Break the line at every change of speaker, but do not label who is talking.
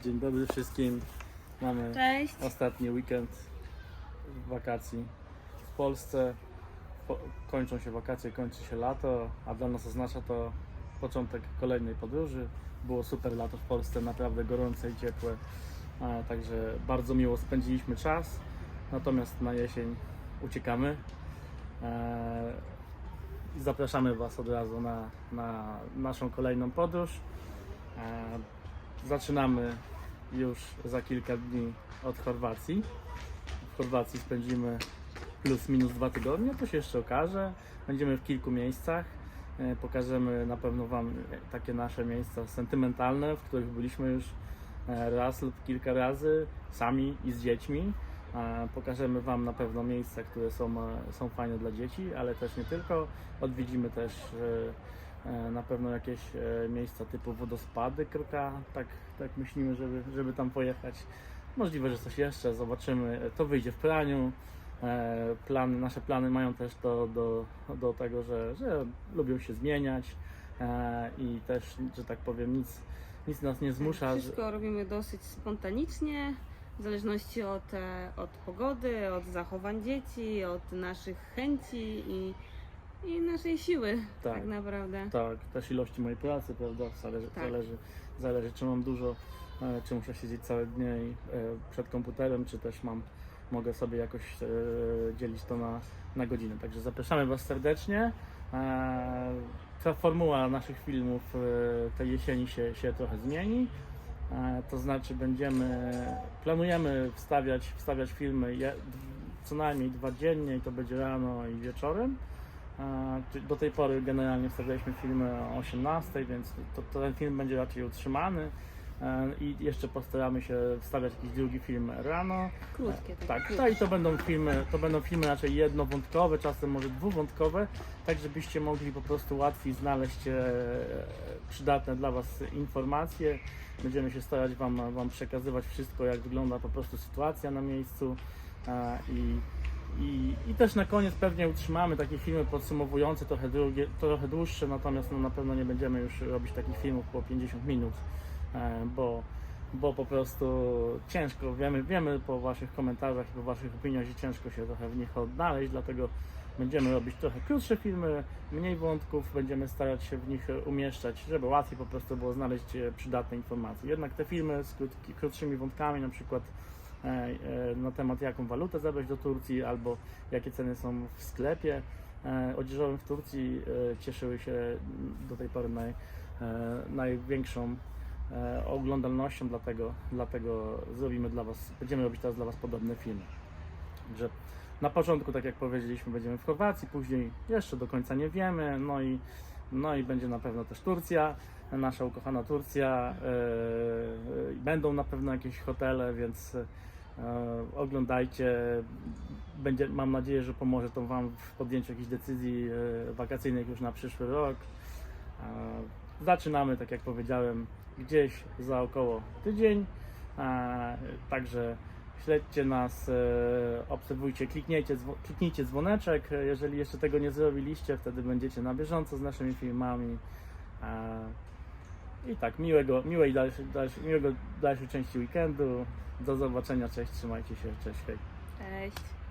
dobry wszystkim. Mamy
Cześć.
ostatni weekend wakacji w Polsce. Po, kończą się wakacje, kończy się lato, a dla nas oznacza to początek kolejnej podróży. Było super lato w Polsce, naprawdę gorące i ciepłe. E, Także bardzo miło spędziliśmy czas. Natomiast na jesień uciekamy. E, Zapraszamy Was od razu na, na naszą kolejną podróż. E, Zaczynamy już za kilka dni od Chorwacji. W Chorwacji spędzimy plus minus dwa tygodnie, to się jeszcze okaże. Będziemy w kilku miejscach. E, Pokażemy na pewno Wam takie nasze miejsca sentymentalne, w których byliśmy już e, raz lub kilka razy sami i z dziećmi. E, Pokażemy Wam na pewno miejsca, które są, są fajne dla dzieci, ale też nie tylko. Odwiedzimy też na pewno jakieś e, miejsca typu wodospady Kroka. Tak, tak myślimy, żeby, żeby tam pojechać. Możliwe, że coś jeszcze, zobaczymy. To wyjdzie w praniu. E, Plany, nasze plany mają też do, do, do tego, że, że lubią się zmieniać e, i też, że tak powiem, nic, nic nas nie zmusza.
Wszystko robimy dosyć spontanicznie, w zależności od, e, od pogody, od zachowań dzieci, od naszych chęci i, i naszej siły
Tak.
tak, naprawdę.
Tak, też ilości mojej pracy, prawda? Zależy,
Tak.
zależy, zależy czy mam dużo, e, czy muszę siedzieć całe dnie e, przed komputerem, czy też mam, mogę sobie jakoś e, dzielić to na, na godziny. Także zapraszamy Was serdecznie. Ta formuła naszych filmów tej jesieni się, się trochę zmieni. To znaczy będziemy, planujemy wstawiać, wstawiać filmy co najmniej dwa dziennie i to będzie rano i wieczorem. E, Do tej pory generalnie wstawialiśmy filmy o 18, więc to, to ten film będzie raczej utrzymany. E, I jeszcze postaramy się wstawiać jakiś drugi film rano.
Krótkie. takie
Tak, to i to będą filmy, to będą filmy raczej jednowątkowe, czasem może dwuwątkowe, tak żebyście mogli po prostu łatwiej znaleźć e, przydatne dla Was informacje. Będziemy się starać Wam, wam przekazywać wszystko, jak wygląda po prostu sytuacja na miejscu e, i, i, i też na koniec pewnie utrzymamy takie filmy podsumowujące, trochę, drugie, trochę dłuższe, natomiast no, na pewno nie będziemy już robić takich filmów po 50 minut, e, bo bo po prostu ciężko, wiemy, wiemy po Waszych komentarzach i po Waszych opiniach, że ciężko się trochę w nich odnaleźć, dlatego będziemy robić trochę krótsze filmy, mniej wątków, będziemy starać się w nich umieszczać, żeby łatwiej po prostu było znaleźć e, przydatne informacje. Jednak te filmy z krótki, krótszymi wątkami, na przykład na temat jaką walutę zabrać do Turcji, albo jakie ceny są w sklepie e, odzieżowym w Turcji, e, cieszyły się do tej pory naj, e, największą e, oglądalnością, dlatego, dlatego zrobimy dla Was, będziemy robić teraz dla Was podobne filmy. Także na początku, tak jak powiedzieliśmy, będziemy w Chorwacji, później jeszcze do końca nie wiemy, no i, no i będzie na pewno też Turcja, nasza ukochana Turcja. Będą na pewno jakieś hotele, więc e, oglądajcie. Będzie, mam nadzieję, że pomoże to Wam w podjęciu jakichś decyzji e, wakacyjnych już na przyszły rok. E, Zaczynamy, tak jak powiedziałem, gdzieś za około tydzień. Także śledźcie nas, obserwujcie, kliknijcie, kliknijcie dzwoneczek, jeżeli jeszcze tego nie zrobiliście, wtedy będziecie na bieżąco z naszymi filmami. I tak, miłego, miłej dalszej, dalszej, miłego dalszej części weekendu. Do zobaczenia, cześć, trzymajcie się, cześć, hej.
Cześć.